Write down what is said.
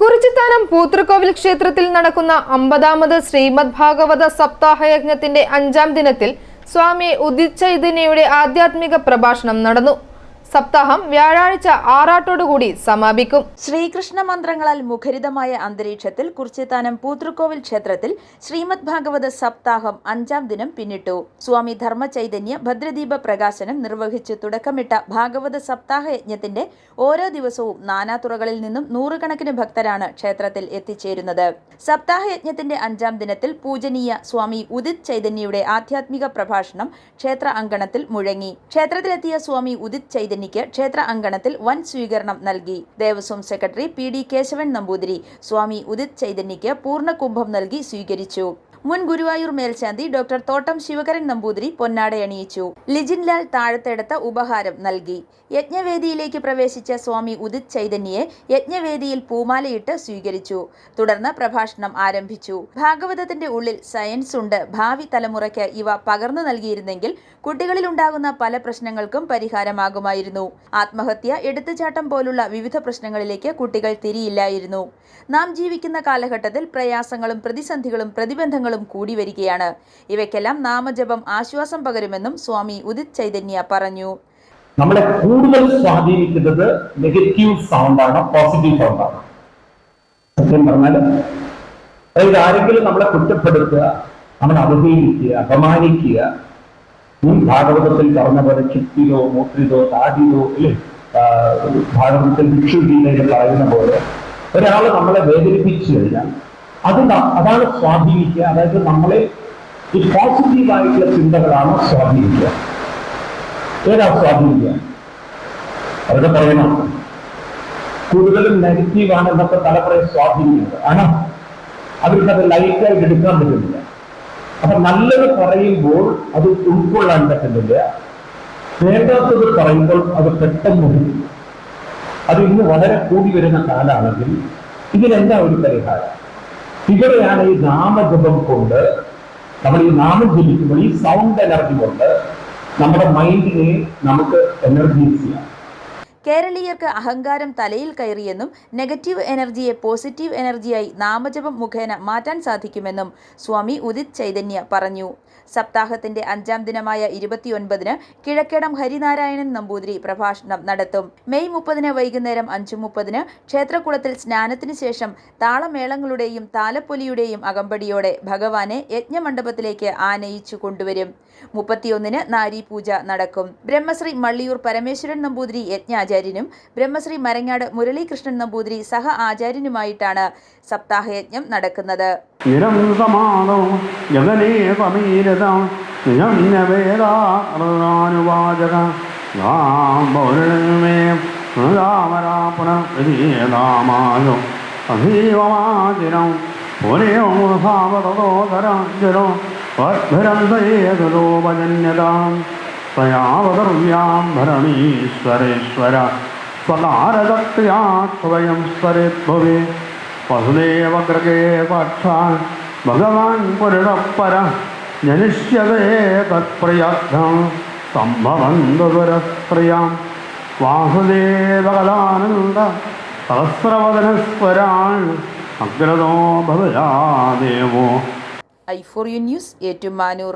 കുറിച്ചിത്താനം പൂത്തൃക്കോവിൽ ക്ഷേത്രത്തിൽ നടക്കുന്ന അമ്പതാമത് ശ്രീമദ് ഭാഗവത സപ്താഹയജ്ഞത്തിന്റെ അഞ്ചാം ദിനത്തിൽ സ്വാമി ഉദിത് ചൈതന്യയുടെ ആധ്യാത്മിക പ്രഭാഷണം നടന്നു. സപ്താഹം വ്യാഴാഴ്ച ആറാട്ടോടുകൂടി സമാപിക്കും. ശ്രീകൃഷ്ണ മന്ത്രങ്ങളാൽ മുഖരിതമായ അന്തരീക്ഷത്തിൽ കുർച്ചിത്താനം പൂത്തൃക്കോവിൽ ക്ഷേത്രത്തിൽ ശ്രീമദ് ഭാഗവത സപ്താഹം അഞ്ചാം ദിനം പിന്നിട്ടു. സ്വാമി ധർമ്മ ചൈതന്യ ഭദ്രദീപ പ്രകാശനം നിർവഹിച്ച്. തുടക്കമിട്ട ഭാഗവത സപ്താഹ യജ്ഞത്തിന്റെ ഓരോ ദിവസവും നാനാതുറകളിൽ നിന്നും നൂറുകണക്കിന് ഭക്തരാണ് ക്ഷേത്രത്തിൽ എത്തിച്ചേരുന്നത്. സപ്താഹ യജ്ഞത്തിന്റെ അഞ്ചാം ദിനത്തിൽ പൂജനീയ സ്വാമി ഉദിത് ചൈതന്യയുടെ ആധ്യാത്മിക പ്രഭാഷണം ക്ഷേത്ര അങ്കണത്തിൽ മുഴങ്ങി. ക്ഷേത്രത്തിലെത്തിയ സ്വാമി ഉദിത് ചൈതന്യയ്ക്ക് ക്ഷേത്ര അങ്കണത്തിൽ വൻ സ്വീകരണം നൽകി. Devaswom secretary P D Keshavan Namboothiri Swami Udit ചൈതന്യയ്ക്ക് പൂർണ കുംഭം നൽകി സ്വീകരിച്ചു. മുൻ ഗുരുവായൂർ മേൽശാന്തി ഡോക്ടർ തോട്ടം ശിവകരൻ നമ്പൂതിരി പൊന്നാടയണിയിച്ചു ലിജിൻലാൽ താഴത്തെടുത്ത ഉപഹാരം നൽകി. യജ്ഞവേദിയിലേക്ക് പ്രവേശിച്ച സ്വാമി ഉദിത് ചൈതന്യയെ യജ്ഞവേദിയിൽ പൂമാലയിട്ട് സ്വീകരിച്ചു. തുടർന്ന് പ്രഭാഷണം ആരംഭിച്ചു. ഭാഗവതത്തിന്റെ ഉള്ളിൽ സയൻസ് ഉണ്ട്. ഭാവി തലമുറയ്ക്ക് ഇവ പകർന്നു നൽകിയിരുന്നെങ്കിൽ കുട്ടികളിലുണ്ടാകുന്ന പല പ്രശ്നങ്ങൾക്കും പരിഹാരമാകുമായിരുന്നു. ആത്മഹത്യ എടുത്തുചാട്ടം പോലുള്ള വിവിധ പ്രശ്നങ്ങളിലേക്ക് കുട്ടികൾ തിരിയില്ലായിരുന്നു. നാം ജീവിക്കുന്ന കാലഘട്ടത്തിൽ പ്രയാസങ്ങളും പ്രതിസന്ധികളും പ്രതിബന്ധങ്ങളും കൂടി വരികയാണ്. ഇവയ്ക്കെല്ലാം നാമജപം ആശ്വാസം പകരുമെന്നും സ്വാമി ഉദിത് ചൈതന്യ പറഞ്ഞു. നമ്മളെ കൂടുതൽ സ്വാധീനിക്കുന്നത് നെഗറ്റീവ് സൗണ്ടാണ് പോസിറ്റീവ് സൗണ്ടാണ്. സത്യം പറഞ്ഞാൽ അതായത് ആരെങ്കിലും നമ്മളെ കുറ്റപ്പെടുത്തുക നമ്മളെ അവഹേളിക്കുക അപമാനിക്കുക ഈ ഭാഗവതത്തിൽ പറഞ്ഞ പോലെ ചിത്തിലോ മൂത്രിതോ താടിലോ അല്ലേ? ഭാഗവതത്തിൽ ഭിക്ഷുഗീതയിൽ പറയുന്ന പോലെ ഒരാൾ നമ്മളെ വേദനിപ്പിച്ചു കഴിഞ്ഞാൽ അത് അതാണ് സ്വാധീനിക്കുക. അതായത് നമ്മളെ ഈ പോസിറ്റീവായിട്ടുള്ള ചിന്തകളാണ് സ്വാധീനിക്കുക. ഏതാ സ്വാധീനിക്കുക? അവരുടെ പറയണം. കൂടുതലും നെഗറ്റീവാണ് ഇന്നത്തെ തലമുറയെ സ്വാധീനിക്കുന്നത്. ആണ്? അത് ലൈറ്റായിട്ട് എടുക്കാൻ പറ്റുന്നില്ല. അപ്പൊ നല്ലത് പറയുമ്പോൾ അത് ഉൾക്കൊള്ളാൻ പറ്റുന്നില്ല. വേണ്ടാത്തത് പറയുമ്പോൾ അത് പെട്ടെന്ന്. അത് ഇന്ന് വളരെ കൂടി വരുന്ന കാലാണെങ്കിൽ ഇതിനെന്താ ഒരു പരിഹാരം? ഇവിടെയാണ് ഈ നാമജപം കൊണ്ട് നമ്മൾ ഈ നാമം ജപിക്കുമ്പോൾ ഈ സൗണ്ട് എനർജി കൊണ്ട് നമ്മുടെ മൈൻഡിനെ നമുക്ക് എനർജൈസ് ചെയ്യാം. കേരളീയർക്ക് അഹങ്കാരം തലയിൽ കയറിയെന്നും നെഗറ്റീവ് എനർജിയെ പോസിറ്റീവ് എനർജിയായി നാമജപം മുഖേന മാറ്റാൻ സാധിക്കുമെന്നും സ്വാമി ഉദിത് ചൈതന്യ പറഞ്ഞു. സപ്താഹത്തിന്റെ അഞ്ചാം ദിനമായ ഇരുപത്തിയൊൻപതിന് കിഴക്കേടം ഹരിനാരായണൻ നമ്പൂതിരി പ്രഭാഷണം നടത്തും. മെയ് മുപ്പതിന് വൈകുന്നേരം അഞ്ചു മുപ്പതിന് ക്ഷേത്രകുളത്തിൽ സ്നാനത്തിന് ശേഷം താളമേളങ്ങളുടെയും താലപ്പൊലിയുടെയും അകമ്പടിയോടെ ഭഗവാനെ യജ്ഞമണ്ഡപത്തിലേക്ക് ആനയിച്ചു കൊണ്ടുവരും. മുപ്പത്തിയൊന്നിന് നാരി പൂജ നടക്കും. ബ്രഹ്മശ്രീ മള്ളിയൂർ പരമേശ്വരൻ നമ്പൂതിരി യജ്ഞാചാര്യനും ബ്രഹ്മശ്രീ മരങ്ങാട് മുരളീകൃഷ്ണൻ നമ്പൂതിരി സഹ ആചാര്യനുമായിട്ടാണ് സപ്താഹയജ്ഞം നടക്കുന്നത്. ഇരം സമാദോ ജഗനേ സമീരത നിജന്യവേദാനുവാചക പൗരണമേ രാമരാപുനീയതാമായോ അധീവമാചിരം പുരയോ തയാവതർവ്യാം ഭരണീശ്വരേശ്വര സ്വനാരദക്തിയാ സ്വയം സ്വരേദ്ഭവേ. വസുദേവഗ്രഹേ സാക്ഷാൽ ഭഗവാൻ പുരുടപ്പര ജനിഷ്യതേ തത്പ്രിയർത്ഥം സംഭവന്തപുരസ്ത്രിയാം വാസുദേവകലാനന്ദ സഹസ്രവദനസ്വരാൾ അഗ്രതോ ഭവയാ ദേവോ I for you news Ettumanoor